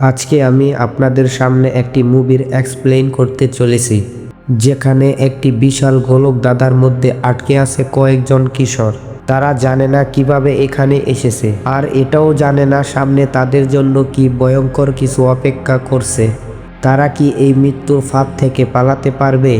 আজকে আমি আপনাদের সামনে একটি মুভির এক্সপ্লেইন করতে চলেছি, যেখানে একটি বিশাল গোলক দাদার মধ্যে আটকে আছে কয়েকজন কিশোর। তারা জানে না কীভাবে এখানে এসেছে, আর এটাও জানে না সামনে তাদের জন্য কি ভয়ঙ্কর কিছু অপেক্ষা করছে। তারা কি এই মৃত্যুর ফাঁদ থেকে পালাতে পারবে,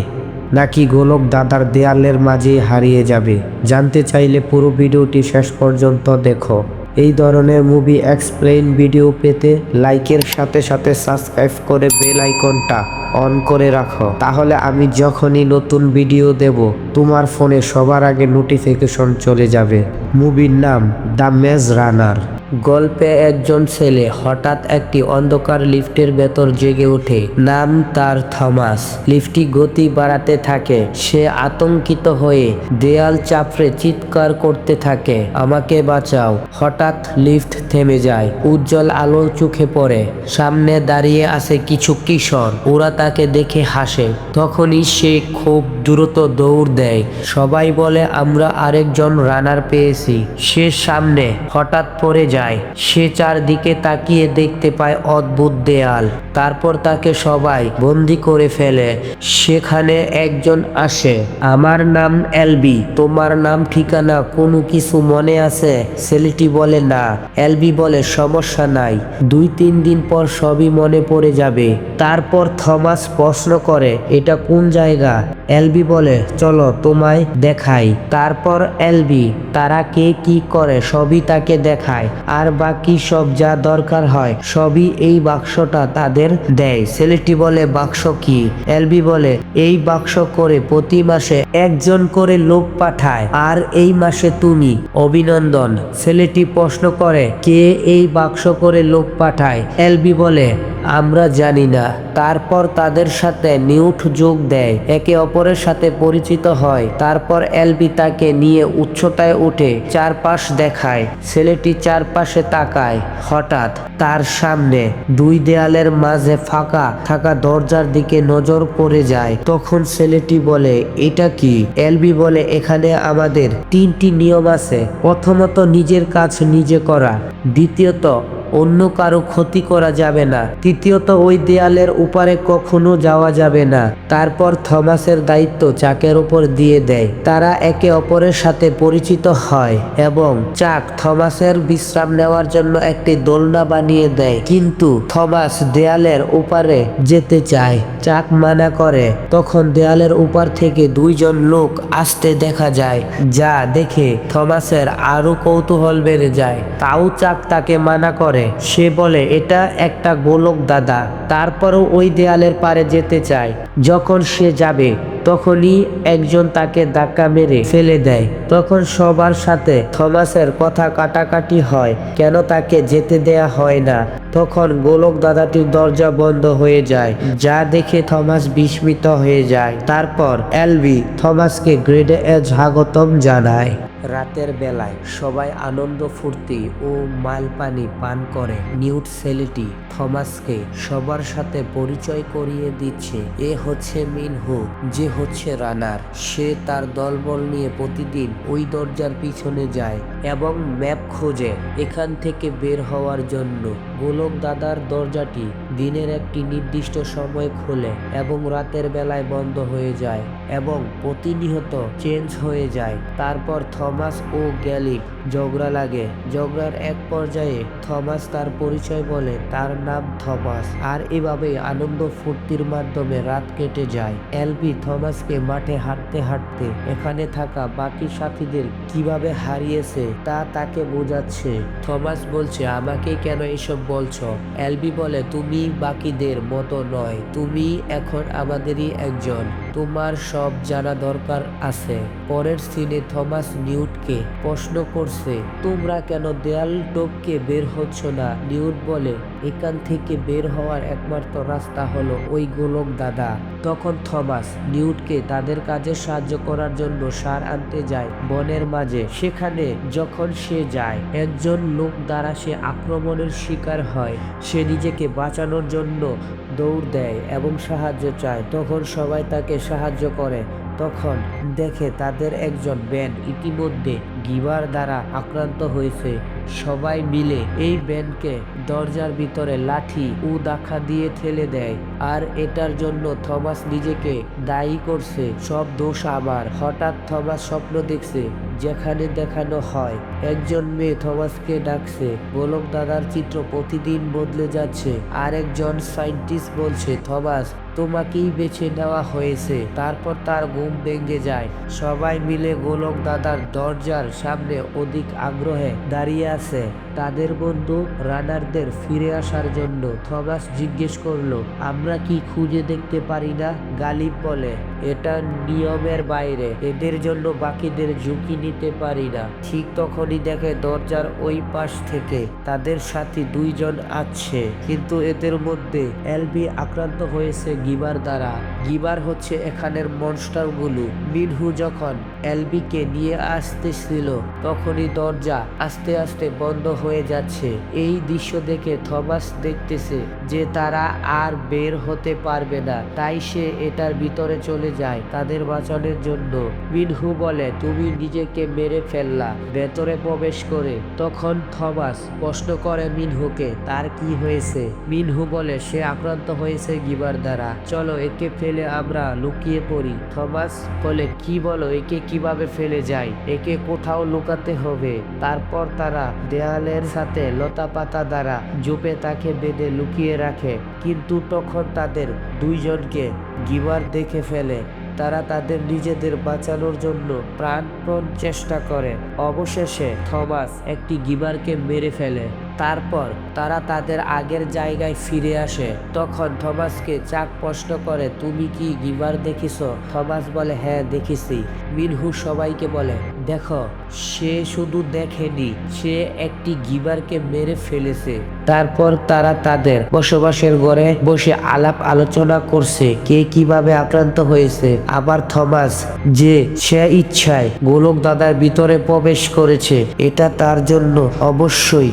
নাকি গোলক দাদার দেয়ালের মাঝে হারিয়ে যাবে? জানতে চাইলে পুরো ভিডিওটি শেষ পর্যন্ত দেখো। এই ধরনের মুভি এক্সপ্লেইন ভিডিও পেতে লাইকের সাথে সাথে সাবস্ক্রাইব করে বেল আইকনটা অন করে রাখো। তাহলে আমি যখনই নতুন ভিডিও দেব, তোমার ফোনে সবার আগে নোটিফিকেশন চলে যাবে। মুভির নাম দ্য মেজ রানার গল্পে একজন ছেলে হঠাৎ একটি অন্ধকার লিফটের ভেতর জেগে ওঠে। নাম তার থমাস। লিফটটি গতি বাড়াতে থাকে। সে আতঙ্কিত হয়ে দেয়াল চাপড়ে চিৎকার করতে থাকে, আমাকে বাঁচাও। হঠাৎ লিফট থেমে যায়। উজ্জ্বল আলো চোখে পড়ে। সামনে দাঁড়িয়ে আছে কিছু কিশোর। ওরা তাকে দেখে হাসে। তখনই সে খুব দ্রুত দৌড় দেয়। সবাই বলে, আমরা আরেকজন রানার পেয়েছি। সে সামনে হঠাৎ পড়ে যায়। সে চারদিকে তাকিয়ে দেখতে পায় অদ্ভুত দেয়াল। তারপর তাকে সবাই বন্দি করে ফেলে। সেখানে একজন আসে। আমার নাম এলবি। তোমার নাম, ঠিকানা, কোনো কিছু মনে আছে? ছেলেটি বলে, না। এলবি বলে, সমস্যা নাই। দুই, তিন দিন পর সবই মনে পড়ে যাবে। তারপর থমাস প্রশ্ন করে, এটা কোন জায়গা? এলবি বলে, চলো তোমায় দেখাই। তারপর এলবি, তারা কে কি করে সবই তাকে দেখায়। আর বাকি সব যা দরকার হয়, সবই এই বাক্সটা তাদের দেয়। ছেলেটি বলে, বাক্স কি? এলবি বলে, এই বাক্স করে প্রতি মাসে একজন করে লোক পাঠায়, আর এই মাসে তুমি। অভিনন্দন। ছেলেটি প্রশ্ন করে, কে এই বাক্স করে লোক পাঠায়? এলবি বলে, আমরা জানি না। তারপর তাদের সাথে নিউট যোগ দেয়। একে অপরের সাথে পরিচিত হয়। তারপর এলবি তাকে নিয়ে উচ্চতায় উঠে চারপাশ দেখায়। ছেলেটি চারপাশে তাকায়। হঠাৎ তার সামনে দুই দেয়ালের মাঝে ফাঁকা থাকা দরজার দিকে নজর পড়ে যায়। তখন ছেলেটি বলে, এটা কি? এলবি বলে, এখানে আমাদের তিনটি নিয়ম আছে। প্রথমত, নিজের কাজ নিজে করা। দ্বিতীয়ত অন্য কারও ক্ষতি করা যাবে না। তৃতীয়ত, ওই দেয়ালের উপারে কখনো যাওয়া যাবে না। তারপর থমাসের দায়িত্ব চাকের উপর দিয়ে দেয়। তারা একে অপরের সাথে পরিচিত হয় এবং চাক থমাসের বিশ্রাম নেওয়ার জন্য একটি দোলনা বানিয়ে দেয়। কিন্তু থমাস দেয়ালের উপারে যেতে চায়। চাক মানা করে। তখন দেয়ালের উপার থেকে দুইজন লোক আসতে দেখা যায়, যা দেখে থমাসের আরও কৌতূহল বেড়ে যায়। তাও চাক তাকে মানা করে। সে বলে, এটা একটা গোলক দাদা। তারপরও ওই দেয়ালের পারে যেতে চায়। যখন সে যাবে, তখনই একজন তাকে ধাক্কা মেরে ফেলে দেয়। তখন সবার সাথে থমাসের কথা কাটাকাটি হয়। কেন তাকে যেতে দেয়া হয় না? তখন গোলক দাদাটির দরজা বন্ধ হয়ে যায়। যা দেখে থমাস বিস্মিত হয়ে যায়। তারপর এলভি থমাসকে গ্রেডে এ স্বাগতম জানায়। রাতের বেলায় সবাই আনন্দ ফুর্তি ও মালপানি পান করে। নিউট ছেলেটি থমাসকে সবার সাথে পরিচয় করিয়ে দিচ্ছে এ হচ্ছে মিনহু, যে হচ্ছে রানার। সে তার দলবল নিয়ে প্রতিদিন ওই দরজার পিছনে যায় এবং ম্যাপ খোঁজে এখান থেকে বের হওয়ার জন্য। গোলক দাদার দরজাটি দিনের একটি নির্দিষ্ট সময় খোলে এবং রাতের বেলায় বন্ধ হয়ে যায় এবং প্রতিনিয়ত চেঞ্জ হয়ে যায়। তারপর থমাস ও গ্যালিক ঝগড়া লাগে। ঝগড়ার এক পর্যায়ে থমাস তার পরিচয় বলে তার নাম থমাস আর এভাবে আনন্দ ফুর্তির মাধ্যমে রাত কেটে যায়। এলবি থমাসকে মাঠে হাঁটতে হাঁটতে এখানে থাকা বাকি সাথীদের কীভাবে হারিয়েছে তা তাকে বোঝাচ্ছে। থমাস বলছে, আমাকে কেন এসব বলছো? এলবি বলে তুমি বাকিদের মতো নয়। তুমি এখন আমাদেরই একজন। তোমার সব জানা দরকার আছে। পরের সিনে থমাস নিউটকে প্রশ্ন করছে, তোমরা কেন দেয়াল টপকে বের হচ্ছ না? নিউট বলে, এখান থেকে বের হওয়ার একমাত্র রাস্তা হলো ওই গোলক দাদা। তখন থমাস নিউটকে তাদের কাজে সাহায্য করার জন্য সার আনতে যায় বনের মাঝে। সেখানে যখন সে যায়, একজন লোক দ্বারা সে আক্রমণের শিকার হয়। সে নিজেকে বাঁচানোর জন্য দৌড় দেয় এবং সাহায্য চায়। তখন সবাই তাকে সাহায্য করে, তখন দেখে তাদের একজন ব্যান ইতিমধ্যে গিবার দ্বারা আক্রান্ত হয়েছে। সবাই মিলে এই ব্যানকে দরজার ভিতরে লাঠি ও দাখা দিয়ে ঠেলে দেয়। আর এটার জন্য থমাস নিজেকে দায়ী করছে। সব দোষ আবার। হঠাৎ থমাস স্বপ্ন দেখছে, যেখানে দেখানো হয়, একজন মেয়ে থমাসকে ডাকছে। গোলক দাদার চিত্র প্রতিদিন বদলে যাচ্ছে। আর একজন সাইন্টিস্ট বলছে, থমাস তোমাকেই বেছে নেওয়া হয়েছে। তারপর তার ঘুম ভেঙে যায়। সবাই মিলে গোলক দাদার দরজার সামনে অধিক আগ্রহে দাঁড়িয়ে আছে। তাদের বন্ধু রানারদের ফিরে আসার জন্য থমাস জিজ্ঞেস করল, আমরা কি খুঁজে দেখতে পারি না? গালিব বলে, এটা নিয়মের বাইরে। এদের জন্য বাকিদের ঝুঁকি নিতে পারি না। ঠিক তখনই দেখে দরজার ওই পাশ থেকে তাদের সাথে দুইজন আছে। কিন্তু এদের মধ্যে এলবি আক্রান্ত হয়েছে গিবার দ্বারা। গিবার হচ্ছে এখানের মনস্টারগুলো মিনহু যখন এলবিকে নিয়ে আসতেছিল, তখনই দরজা আস্তে আস্তে বন্ধ হয়ে যাচ্ছে। এই দৃশ্য দেখে থমাস দেখতেছে যে তারা আর বের হতে পারবে না, তাই সে এটার ভিতরে চলে যায় তাদের বাঁচানোর জন্য। মিনহু বলে, তুমি নিজেকে মেরে ফেললা, ভেতরে প্রবেশ করে। তখন থমাস প্রশ্ন করে মিনহুকে, তার কি হয়েছে? মিনহু বলে, সে আক্রান্ত হয়েছে গিবার দ্বারা। চলো একে ফেলে আমরা লুকিয়ে পড়ি। থমাস বলে, কি বলো, একে কীভাবে ফেলে যায়, একে কোথাও লুকাতে হবে। তারপর তারা দেয়ালের সাথে লতা পাতা দ্বারা জুপে তাকে বেঁধে লুকিয়ে রাখে। কিন্তু তখন তাদের দুইজনকে গিবার দেখে ফেলে। তারা তাদের নিজেদের বাঁচানোর জন্য প্রাণপণ চেষ্টা করে। অবশেষে থমাস একটি গিবারকে মেরে ফেলে। তারপর তারা তাদের আগের জায়গায় ফিরে আসে। তখন থমাসকে চাক প্রশ্ন করে, তুমি কি গিবার দেখিস? থমাস বলে হ্যাঁ দেখেছি। মিনহু সবাইকে বলে, দেখো, সে শুধু দেখেনি, সে একটি গিবারকে মেরে ফেলেছে। তারপর তারা তাদের বসবাসের ঘরে বসে আলাপ আলোচনা করছে, কে কীভাবে আক্রান্ত হয়েছে। আবার থমাস, যে সে ইচ্ছায় গোলক দাদার ভিতরে প্রবেশ করেছে, এটা তার জন্য অবশ্যই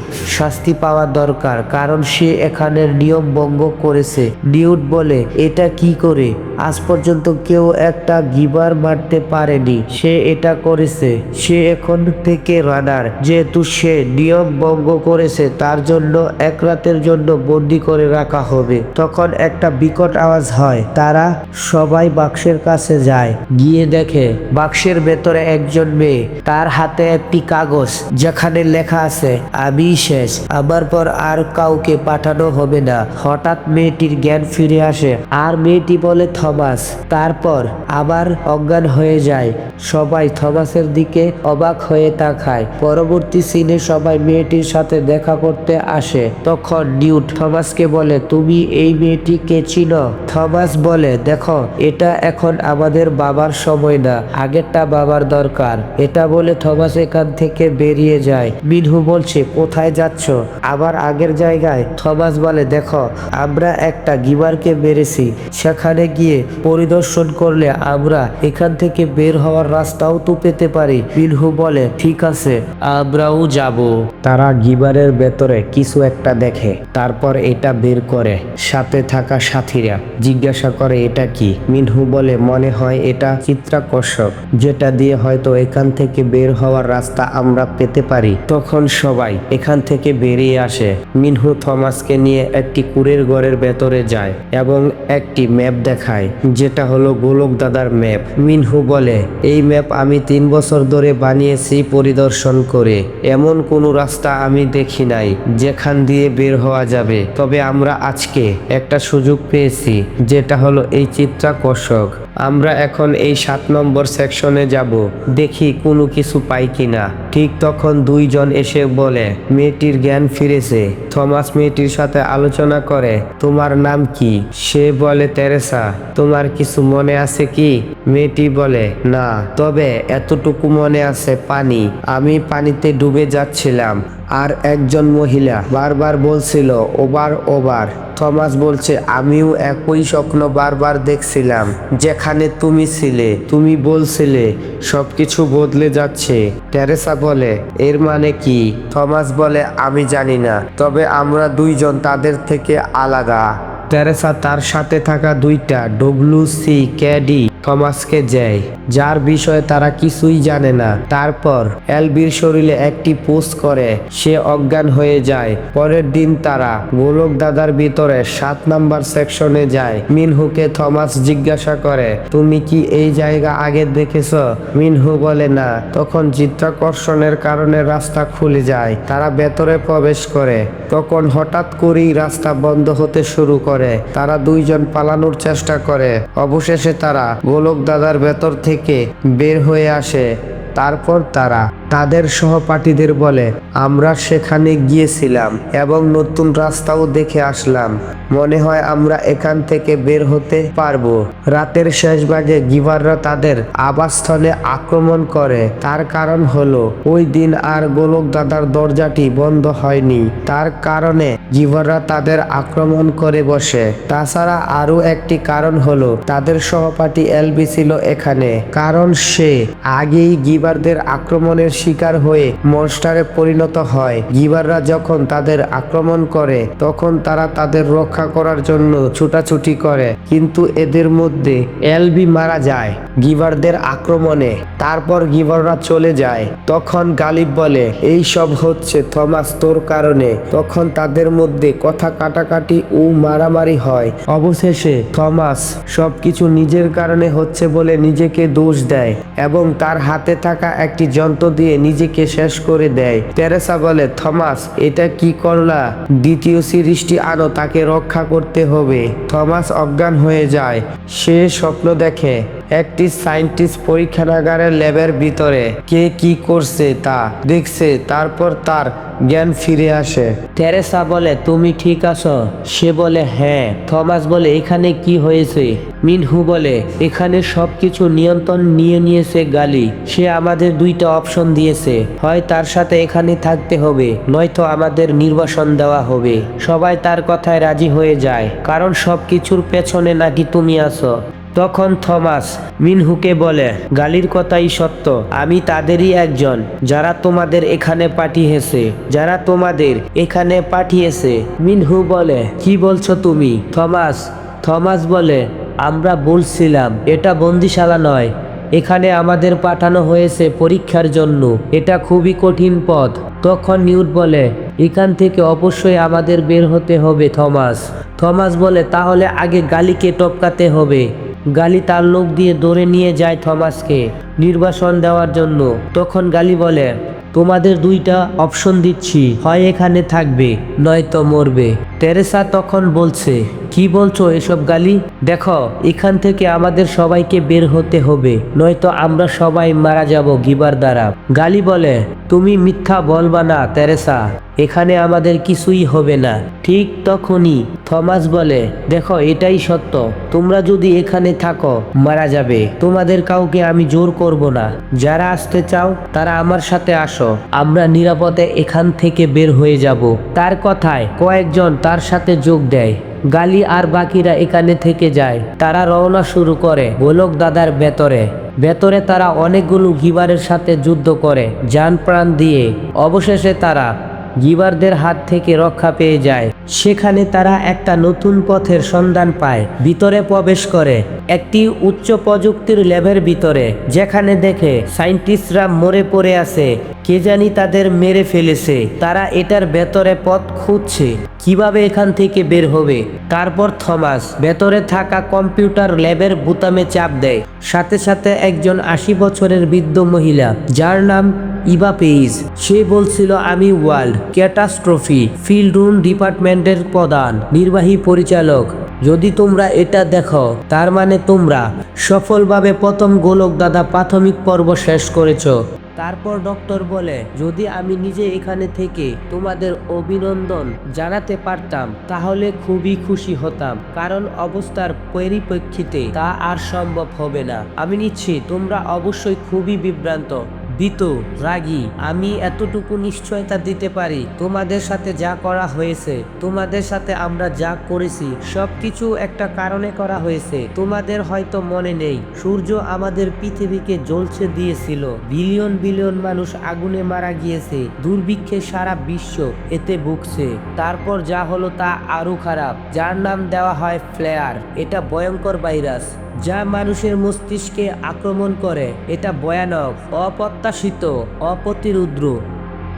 শাস্তি পাওয়া দরকার, কারণ সে এখানের নিয়ম ভঙ্গ করেছে। নিউট বলে, এটা কি করে? আজ পর্যন্ত কেউ একটা গিবার মারতে পারেনি। সে এটা করেছে। সে এখন থেকে রানার। যেহেতু সে নিয়ম ভঙ্গ করেছে, তার জন্য এক রাতের জন্য বন্দি করে রাখা হবে। তখন একটা বিকট আওয়াজ হয়। তারা সবাই বাক্সের কাছে যায়। গিয়ে দেখে, বাক্সের ভেতরে একজন মেয়ে। তার হাতে একটি কাগজ, যেখানে লেখা আছে, আমি শেষ। আমার পর আর কাউকে পাঠানো হবে না। হঠাৎ মেয়েটির জ্ঞান ফিরে আসে। আর মেয়েটি বলে, থমাস। তারপর আবার অজ্ঞান হয়ে যায়। সবাই থমাসের দিকে অবাক হয়ে তাকায়। পরবর্তী সিনে সবাই মেয়েটির সাথে দেখা করতে আসে। তখন নিউট থমাসকে বলে, তুমি এই মেয়েটিকে চিনো? থমাস বলে, দেখো, এটা এখন আমাদের বাবার সময় না। আগেরটা বাবার দরকার। এটা বলে থমাস এখান থেকে বেরিয়ে যায়। মিনহু বলছে, কোথায় যাচ্ছ? আবার আগের জায়গায় থমাস বলে, দেখো, আমরা একটা গিবারকে মেরেছি। সেখানে গিয়ে পরিদর্শন করলে আমরা এখান থেকে বের হওয়ার রাস্তাও তো পেতে পারি। মিনহু বলে, ঠিক আছে, আমরাও যাব। তারা গিবারের ভেতরে কিছু একটা দেখে, তারপর এটা বের করে সাথে থাকা সাথীরা। জিজ্ঞাসা করে, এটা কি? মিনহু বলে, মনে হয় এটা চিত্রাকর্ষক, যেটা দিয়ে হয়তো এখান থেকে বের হওয়ার রাস্তা আমরা পেতে পারি। তখন সবাই, এখান থেকে বেরিয়ে আসে। মিনহু থমাসকে নিয়ে একটি কুড়ের ঘরের ভেতরে যায় এবং একটি ম্যাপ দেখায়, যেটা হলো গোলক দাদার ম্যাপ। মিনহু বলে, এই ম্যাপ আমি তিন বছর ধরে বানিয়েছি পরিদর্শন করে। এমন কোনো রাস্তা আমি দেখি নাই যেখান দিয়ে বের হওয়া যাবে। তবে আমরা আজকে একটা সুযোগ পেয়েছি, যেটা হলো এই চিত্রাকর্ষক। আমরা এখন এই সাত নম্বর সেকশনে যাব। দেখি কোনো কিছু পাই কিনা। ঠিক তখন দুইজন এসে বলে, মেয়েটির জ্ঞান ফিরেছে। থমাস মেয়েটির সাথে আলোচনা করে, তোমার নাম কি? সে বলে তেরেসা তোমার কিছু মনে আছে কি? মেয়েটি বলে, না, তবে এতটুকু মনে আছে পানি। আমি পানিতে ডুবে যাচ্ছিলাম। আর একজন মহিলা বারবার বলছিল, ওবার ওবার। থমাস বলছে, আমিও একই স্বপ্ন বারবার দেখছিলাম, যেখানে তুমি ছিলে, তুমি বলছিলে, সবকিছু বদলে যাচ্ছে। টেরেসা বলে, এর মানে কি? থমাস বলে, আমি জানি না, তবে আমরা দুইজন তাদের থেকে আলাদা। টেরেসা তার সাথে থাকা দুইটা ডব্লিউ সি ক্যাডি থমাসকে দেয়, যার বিষয়ে তারা কিছুই জানে না। তারপর এলবির শরীরে একটি পোষ করে, সে অজ্ঞান হয়ে যায়। পরের দিন তারা গোলক দাদার ভিতরে সাত নাম্বার সেকশনে যায়। মিনহুকে থমাস জিজ্ঞাসা করে, তুমি কি এই জায়গা আগে দেখেছ? মিনহু বলে, না। তখন চিত্রাকর্ষণের কারণে রাস্তা খুলে যায়। তারা ভেতরে প্রবেশ করে। তখন হঠাৎ করেই রাস্তা বন্ধ হতে শুরু করে। তারা দুইজন পালানোর চেষ্টা করে। অবশেষে তারা গোলক দাদার ভেতর থেকে বের হয়ে আসে তারপর তারা তাদের সহপাঠীদের বলে, আমরা সেখানে গিয়েছিলাম এবং নতুন রাস্তাও দেখে আসলাম। মনে হয় আমরা এখান থেকে বের হতে পারব। রাতের শেষ ভাগে গিভাররা তাদের আবাসস্থলে আক্রমণ করে। তার কারণ হলো, ওই দিন আর গোলক দাদার দরজাটি বন্ধ হয়নি। তার কারণে গিভাররা তাদের আক্রমণ করে বসে। তাছাড়া আরও একটি কারণ হলো, তাদের সহপাঠী এলবি ছিল এখানে। কারণ সে আগেই গিভারদের আক্রমণের শিকার হয়ে মনস্টারে পরিণত হয়। গিবাররা যখন তাদের আক্রমণ করে, তখন তারা তাদের রক্ষা করার জন্য ছুটাছুটি করে। কিন্তু এদের মধ্যে এলবি মারা যায়। গিভারদের আক্রমণে। তারপর গিভাররা চলে যায়। তখন গালিব বলে, এই সব হচ্ছে, থমাস, তোর কারণে। তখন তাদের মধ্যে কথা কাটাকাটি ও মারামারি হয়। অবশেষে থমাস সবকিছু নিজের কারণে হচ্ছে বলে নিজেকে দোষ দেয় এবং তার হাতে থাকা একটি যন্ত্র দিয়ে নিজেকে শেষ করে দেয়। তেরেসা বলে, থমাস, এটা কি করলা? দ্বিতীয় সিরিজটি আনো তাকে রক্ষা করতে হবে। থমাস অজ্ঞান হয়ে যায়। সে স্বপ্ন দেখে একটি সায়েন্টিস্ট পরীক্ষাগারের ল্যাবের ভিতরে। কে কি করছে তা দেখছে, তারপর তার জ্ঞান ফিরে আসে। তেরেসা বলে, তুমি ঠিক আছো? সে বলে হ্যাঁ। থমাস বলে, এখানে কি হয়েছে? মিনহু বলে, এখানে সবকিছু নিয়ন্ত্রণ নিয়ে নিয়েছে গালি। সে আমাদের দুইটা অপশন দিয়েছে। হয় তার সাথে এখানে থাকতে হবে, নয়তো আমাদের নির্বাসন দেওয়া হবে। সবাই তার কথায় রাজি হয়ে যায়, কারণ সবকিছুর পেছনে নাকি তুমি আছো। তখন থমাস মিনহুকে বলে, গালির কথাই সত্য, আমি তাদেরই একজন, যারা তোমাদের এখানে পাঠিয়েছে, যারা তোমাদের এখানে পাঠিয়েছে। মিনহু বলে, কি বলছো তুমি? থমাস থমাস বলে, আমরা বলছিলাম, এটা বন্দিশালা নয়, এখানে আমাদের পাঠানো হয়েছে পরীক্ষার জন্য, এটা খুবই কঠিন পথ। তখন নিউট বলে, এখান থেকে অবশ্যই আমাদের বের হতে হবে, থমাস। থমাস বলে, তাহলে আগে গালিকে টপকাতে হবে। গালি তার লোক দিয়ে দৌড়ে নিয়ে যায় থমাসকে নির্বাসন দেওয়ার জন্য। তখন গালি বলে, তোমাদের দুইটা অপশন দিচ্ছি, হয় এখানে থাকবে, নয়তো মরবে। টেরেসা তখন বলছে কি বলছো এসব গালি? দেখো, এখান থেকে আমাদের সবাইকে বের হতে হবে, নয়তো আমরা সবাই মারা যাব গিবার দ্বারা। গালি বলে, তুমি মিথ্যা বলবা না, তেরেসা। এখানে আমাদের কিছুই হবে না। ঠিক তখনই থমাস বলে, দেখো, এটাই সত্য। তোমরা যদি এখানে থাকো, মারা যাবে। তোমাদের কাউকে আমি জোর করব না। যারা আসতে চাও, তারা আমার সাথে আসো। আমরা নিরাপদে এখান থেকে বের হয়ে যাব। তার কথায় কয়েকজন তার সাথে যোগ দেয়। গালি আর বাকিরা এখানে থেকে যায়। তারা রওনা শুরু করে গোলক দাদার ভেতরে। ভেতরে তারা অনেকগুলো গিবারের সাথে যুদ্ধ করে, যান প্রাণ দিয়ে। অবশেষে তারা গিবারদের হাত থেকে রক্ষা পেয়ে যায়। সেখানে তারা একটা নতুন পথের সন্ধান পায়, ভিতরে প্রবেশ করে একটি উচ্চ প্রযুক্তির ল্যাবের ভিতরে, যেখানে দেখে সায়েন্টিস্টরা মরে পড়ে আছে। কে জানি তাদের মেরে ফেলেছে। তারা এটার ভেতরে পথ খুঁজছে। কীভাবে এখান থেকে বের হবে? তারপর থমাস, ভেতরে থাকা কম্পিউটার ল্যাবের বুতামে চাপ দেয়। সাথে সাথে একজন আশি বছরের বৃদ্ধ মহিলা, যার নাম ইবা পেইজ, সে বলছিল, আমি ওয়ার্ল্ড ক্যাটাস্ট্রফি ফিল্ড রুম ডিপার্টমেন্টের প্রধান, নির্বাহী পরিচালক। যদি তোমরা এটা দেখো, তার মানে তোমরা সফলভাবে প্রথম গোলক দাদা প্রাথমিক পর্ব শেষ করেছ। তারপর ডক্টর বলে, যদি আমি নিজে এখানে থেকে তোমাদের অভিনন্দন জানাতে পারতাম, তাহলে খুবই খুশি হতাম। কারণ অবস্থার পরিপ্রেক্ষিতে তা আর সম্ভব হবে না। আমি নিচ্ছি, তোমরা অবশ্যই খুবই বিভ্রান্ত। ভীত রাগী, আমি এতটুকু নিশ্চয়তা দিতে পারি। তোমাদের সাথে যা করা হয়েছে, তোমাদের সাথে আমরা যা করেছি, সবকিছু একটা কারণে করা হয়েছে। তোমাদের হয়তো মনে নেই, সূর্য আমাদের পৃথিবীকে জ্বলছে দিয়েছিল। বিলিয়ন বিলিয়ন মানুষ আগুনে মারা গিয়েছে, দুর্ভিক্ষে সারা বিশ্ব এতে ভুগছে। তারপর যা হলো তা আরও খারাপ। যার নাম দেওয়া হয় ফ্লেয়ার, এটা ভয়ঙ্কর ভাইরাস। যা মানুষের মস্তিষ্কে আক্রমণ করে এটা ভয়ানক অপ্রত্যাশিত অপ্রতিরুদ্র।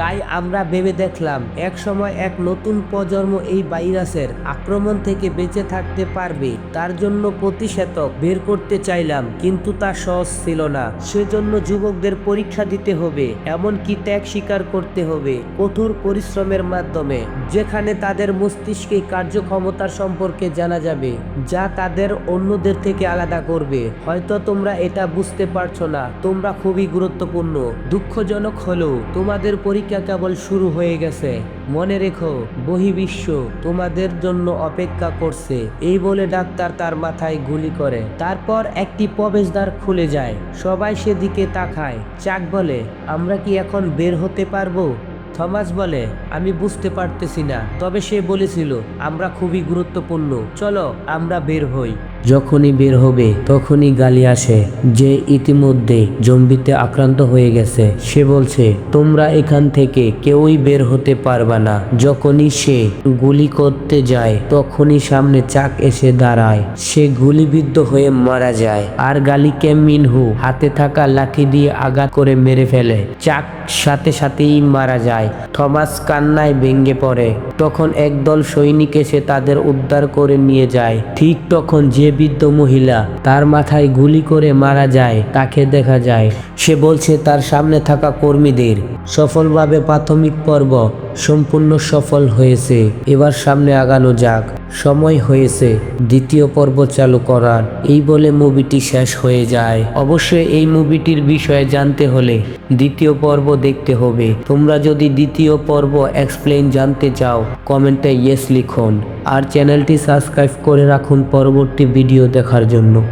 তাই আমরা ভেবে দেখলাম এক সময় এক নতুন প্রজন্ম এই ভাইরাসের আক্রমণ থেকে বেঁচে থাকতে পারবে। তার জন্য প্রতিষেধক বের করতে চাইলাম, কিন্তু তা সহজ ছিল না। সেজন্য যুবকদের পরীক্ষা দিতে হবে, এমনকি ত্যাগ স্বীকার করতে হবে কঠোর পরিশ্রমের মাধ্যমে, যেখানে তাদের মস্তিষ্কে কার্যক্ষমতার সম্পর্কে জানা যাবে, যা তাদের অন্যদের থেকে আলাদা করবে। হয়তো তোমরা এটা বুঝতে পারছ না, তোমরা খুবই গুরুত্বপূর্ণ। দুঃখজনক হলেও তোমাদের পরীক্ষা কেবল শুরু হয়ে গেছে। মনে রেখো বহির্বিশ্ব তোমাদের জন্য অপেক্ষা করছে। এই বলে ডাক্তার তার মাথায় গুলি করে। তারপর একটি প্রবেশদ্বার খুলে যায়। সবাই সেদিকে তাকায়। চাক বলে, আমরা কি এখন বের হতে পারব? থমাস বলে, আমি বুঝতে পারতেছি না। তবে সে বলেছিল, আমরা খুবই গুরুত্বপূর্ণ। চলো, আমরা বের হই। যখনই বের হবে, তখনই গালি আসে, যে ইতিমধ্যে জম্বিতে আক্রান্ত হয়ে গেছে। সে বলছে, তোমরা এখান থেকে কেউই বের হতে পারবা না। যখনই সে গুলি করতে যায়, তখনই সামনে চাক এসে দাঁড়ায়। সে গুলিবিদ্ধ হয়ে মারা যায়। আর গালিকে মিনহু হাতে থাকা লাঠি দিয়ে আঘাত করে মেরে ফেলে। চাক সাথে সাথেই মারা যায়। থমাস কান্নায় ভেঙে পড়ে। তখন একদল সৈনিক এসে তাদের উদ্ধার করে নিয়ে যায়। ঠিক তখন যে বৃদ্ধ মহিলা। তার মাথায় গুলি করে মারা যায়, তাকে দেখা যায়। সে বলছে, তার সামনে থাকা কর্মীদের সফলভাবে প্রাথমিক পর্ব সম্পূর্ণ সফল হয়েছে। এবার সামনে আগানো যাক। সময় হয়েছে। দ্বিতীয় পর্ব চালু করার। এই বলে মুভিটি শেষ হয়ে যায়। অবশ্যই এই মুভিটির বিষয়ে জানতে হলে দ্বিতীয় পর্ব দেখতে হবে। তোমরা যদি দ্বিতীয় পর্ব এক্সপ্লেন জানতে চাও, কমেন্টে ইয়েস লিখুন। আর চ্যানেলটি সাবস্ক্রাইব করে রাখুন পরবর্তী ভিডিও দেখার জন্য।